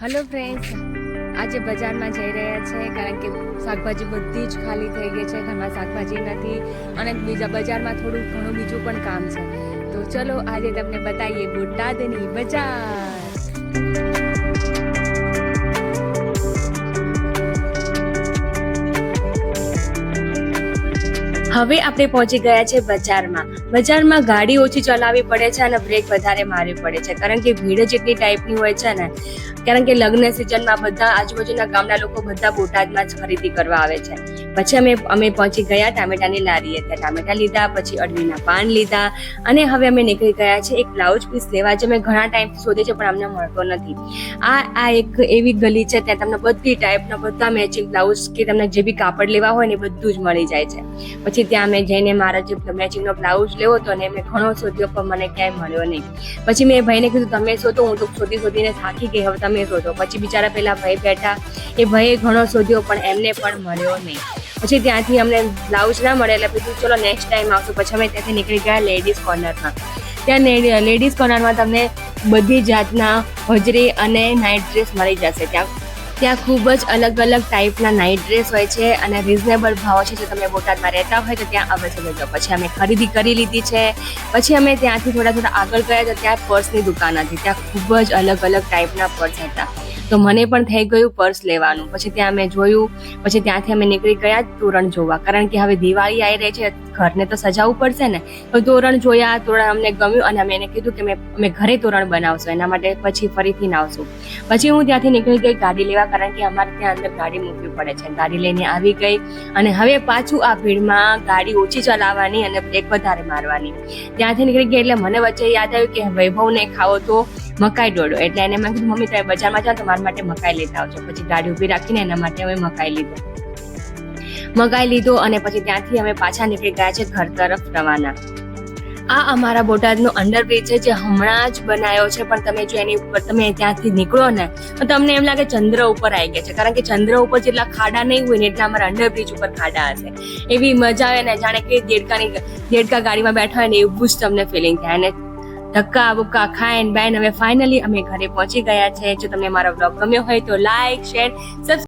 Hello friends આજે બજારમાં જઈ રહ્યા છે, કારણ કે શાકભાજી બધી જ ખાલી થઈ ગઈ છે, ઘરમાં શાકભાજી નથી અને બીજા બજારમાં થોડું ઘણું બીજું પણ કામ છે. તો ચલો આજે તમને બતાવીએ બોટાદની બજાર. હવે આપણે પહોંચી ગયા છે બજારમાં. બજારમાં ગાડી ઓછી ચલાવવી પડે છે અને બ્રેક વધારે મારવી પડે છે. કારણ કે ભીડ જ એટલી ટાઈપની હોય છે ને, કારણ કે લગ્ન સિઝનમાં બધા આજુબાજુના ગામના લોકો બધા બોટાદમાં જ ખરીદી કરવા આવે છે. પછી અમે અમે પહોંચી ગયા ટામેટાની લારીએ ત્યાં ટામેટા લીધા, પછી અડવીના પાન લીધા અને હવે અમે નીકળી ગયા છે એક બ્લાઉઝ પીસ લેવા, જે મેં ઘણા ટાઈમથી શોધે છે પણ અમને મળતો નથી. આ આ એક એવી ગલી છે ત્યાં તમને બધી ટાઈપના બધા મેચિંગ બ્લાઉઝ કે તમને જે બી કાપડ લેવા હોય ને બધું જ મળી જાય છે. પછી ત્યાં મેં જઈને મારા જે મેચિંગનો બ્લાઉઝ લેવો હતો ને મેં ઘણો શોધ્યો, પણ મને ક્યાંય મળ્યો નહીં. પછી મેં ભાઈને કીધું, તમે શોધો. હું તો શોધી શોધીને થાકી ગઈ, હવે તમે શોધો. પછી બિચારા પહેલાં ભાઈ બેઠા. એ ભાઈએ ઘણો શોધ્યો, પણ એમને પણ મળ્યો નહીં. પછી ત્યાંથી અમને બ્લાઉઝ ના મળે એટલે પછી ચલો નેક્સ્ટ ટાઈમ આવશું. પછી અમે ત્યાંથી નીકળી ગયા લેડીઝ કોર્નરમાં ત્યાં લેડીઝ કોર્નરમાં તમને બધી જાતના હોજરી અને નાઇટ ડ્રેસ મળી જશે. ત્યાં ત્યાં ખૂબ જ અલગ અલગ ટાઈપના નાઇટ ડ્રેસ હોય છે અને રિઝનેબલ ભાવ છે. જો તમે બોટાદમાં રહેતા હોય તો ત્યાં અવેલેબલ છે પછી અમે ખરીદી કરી લીધી છે. પછી અમે ત્યાંથી થોડા થોડા આગળ ગયા તો ત્યાં પર્સની દુકાન હતી. ત્યાં ખૂબ જ અલગ અલગ ટાઈપના પર્સ હતા. તો મને પણ થઈ ગયું પર્સ લેવાનું. પછી ત્યાં અમે જોયું, પછી ત્યાંથી અમે નીકળી ગયા તોરણ જોવા. કારણ કે હવે દિવાળી આવી રહી છે, ઘરને તો સજાવવું પડશે ને. તો તોરણ જોયા, તોરણ અમને ગમ્યું અને અમે એને કીધું કે મેં, અમે ઘરે તોરણ બનાવશું, એના માટે પછી ફરીથી નાવશું. પછી હું ત્યાંથી નીકળી ગઈ ગાડી લેવા કારણ કે અમારે ત્યાં અંદર ગાડી મૂકવી પડે છે. ગાડી લઈને આવી ગઈ અને હવે પાછું આ ભીડમાં ગાડી ઓછી ચલાવવાની અને બ્રેક વધારે મારવાની. ત્યાંથી નીકળી ગઈ એટલે મને વચ્ચે યાદ આવ્યું કે વૈભવને ખાવો તો મકાઈ ડોડો. એટલે એને મેં કીધું, મમ્મી, તમે બજારમાં જાઓ તો મારા માટે મકાઈ લેતા આવજો પછી ગાડી ઊભી રાખીને એના માટે અમે મકાઈ લીધો. મકાઈ લીધો અને પછી ત્યાંથી અમે પાછા નીકળી ગયા છે ઘર તરફ રવાના. આ અમારા બોટાદનો અંડરબ્રિજ છે, જે હમણાં જ બનાવ્યો છે, પણ તમે જો એની ઉપર તમે ત્યાંથી નીકળો ને, તો તમને એમ લાગે ચંદ્ર ઉપર આવી ગયા છે. કારણ કે ચંદ્ર ઉપર જેટલા ખાડા નહીં હોય ને એટલા અમારા અંડરબ્રિજ ઉપર ખાડા હશે. એવી મજા આવે ને જાણે કે દેડકાની, દેડકા ગાડીમાં બેઠા હોય ને એવું જ તમને ફિલિંગ થાય. અને ધક્કા બુક્કા ખાઈને બેન, હવે ફાઇનલી અમે ઘરે પહોંચી ગયા છે. જો તમને મારો બ્લોગ ગમ્યો હોય તો લાઈક શેર સબસ્ક્રાઈબ